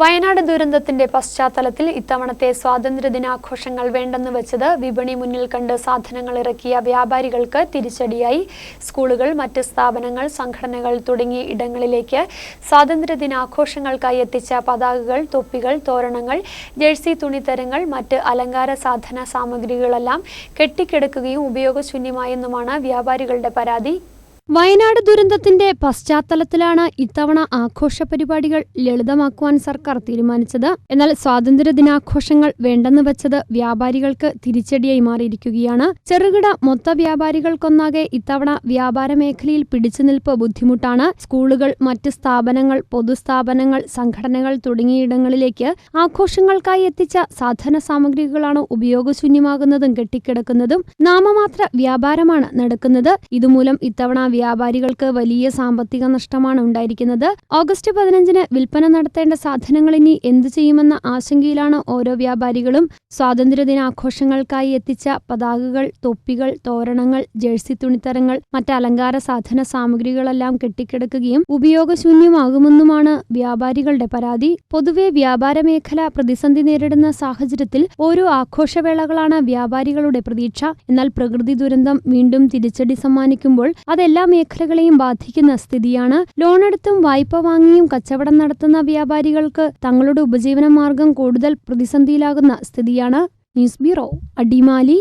വയനാട് ദുരന്തത്തിന്റെ പശ്ചാത്തലത്തിൽ ഇത്തവണത്തെ സ്വാതന്ത്ര്യദിനാഘോഷങ്ങൾ വേണ്ടെന്ന് വെച്ചത് വിപണി മുന്നിൽ കണ്ട് സാധനങ്ങൾ ഇറക്കിയ വ്യാപാരികൾക്ക് തിരിച്ചടിയായി. സ്കൂളുകൾ മറ്റ് സ്ഥാപനങ്ങൾ സംഘടനകൾ തുടങ്ങിയ ഇടങ്ങളിലേക്ക് സ്വാതന്ത്ര്യദിനാഘോഷങ്ങൾക്കായി എത്തിച്ച പതാകകൾ തൊപ്പികൾ തോരണങ്ങൾ ജേഴ്സി തുണിത്തരങ്ങൾ മറ്റ് അലങ്കാര സാധന സാമഗ്രികളെല്ലാം കെട്ടിക്കിടക്കുകയും ഉപയോഗശൂന്യമായെന്നുമാണ് വ്യാപാരികളുടെ പരാതി. വയനാട് ദുരന്തത്തിന്റെ പശ്ചാത്തലത്തിലാണ് ഇത്തവണ ആഘോഷ പരിപാടികൾ ലളിതമാക്കുവാൻ സർക്കാർ തീരുമാനിച്ചത്. എന്നാൽ സ്വാതന്ത്ര്യ ദിനാഘോഷങ്ങൾ വേണ്ടെന്ന് വെച്ചത് വ്യാപാരികൾക്ക് തിരിച്ചടിയായി മാറിയിരിക്കുകയാണ്. ചെറുകിട മൊത്ത വ്യാപാരികൾക്കൊന്നാകെ ഇത്തവണ വ്യാപാര മേഖലയിൽ പിടിച്ചുനിൽപ്പ് ബുദ്ധിമുട്ടാണ്. സ്കൂളുകൾ മറ്റ് സ്ഥാപനങ്ങൾ പൊതുസ്ഥാപനങ്ങൾ സംഘടനകൾ തുടങ്ങിയിടങ്ങളിലേക്ക് ആഘോഷങ്ങൾക്കായി എത്തിച്ച സാധന സാമഗ്രികളാണ് ഉപയോഗശൂന്യമാകുന്നതും കെട്ടിക്കിടക്കുന്നതും നാമമാത്ര വ്യാപാരമാണ് നടക്കുന്നത്. ഇതുമൂലം ഇത്തവണ വ്യാപാരികൾക്ക് വലിയ സാമ്പത്തിക നഷ്ടമാണ് ഉണ്ടായിരിക്കുന്നത്. ഓഗസ്റ്റ് പതിനഞ്ചിന് വിൽപ്പന നടത്തേണ്ട സാധനങ്ങൾ ഇനി എന്തു ചെയ്യുമെന്ന ആശങ്കയിലാണ് ഓരോ വ്യാപാരികളും. സ്വാതന്ത്ര്യദിനാഘോഷങ്ങൾക്കായി എത്തിച്ച പതാകകൾ തൊപ്പികൾ തോരണങ്ങൾ ജേഴ്സി തുണിത്തരങ്ങൾ മറ്റ് അലങ്കാര സാധന സാമഗ്രികളെല്ലാം കെട്ടിക്കിടക്കുകയും ഉപയോഗശൂന്യമാകുമെന്നുമാണ് വ്യാപാരികളുടെ പരാതി. പൊതുവെ വ്യാപാര മേഖല പ്രതിസന്ധി നേരിടുന്ന സാഹചര്യത്തിൽ ഓരോ ആഘോഷവേളകളാണ് വ്യാപാരികളുടെ പ്രതീക്ഷ. എന്നാൽ പ്രകൃതി ദുരന്തം വീണ്ടും തിരിച്ചടി സമ്മാനിക്കുമ്പോൾ അതെല്ലാ മേഖലകളെയും ബാധിക്കുന്ന സ്ഥിതിയാണ്. ലോണെടുത്തും വായ്പ വാങ്ങിയും കച്ചവടം നടത്തുന്ന വ്യാപാരികൾക്ക് തങ്ങളുടെ ഉപജീവന മാർഗം കൂടുതൽ പ്രതിസന്ധിയിലാകുന്ന സ്ഥിതിയാണ്. News bureau Adimali.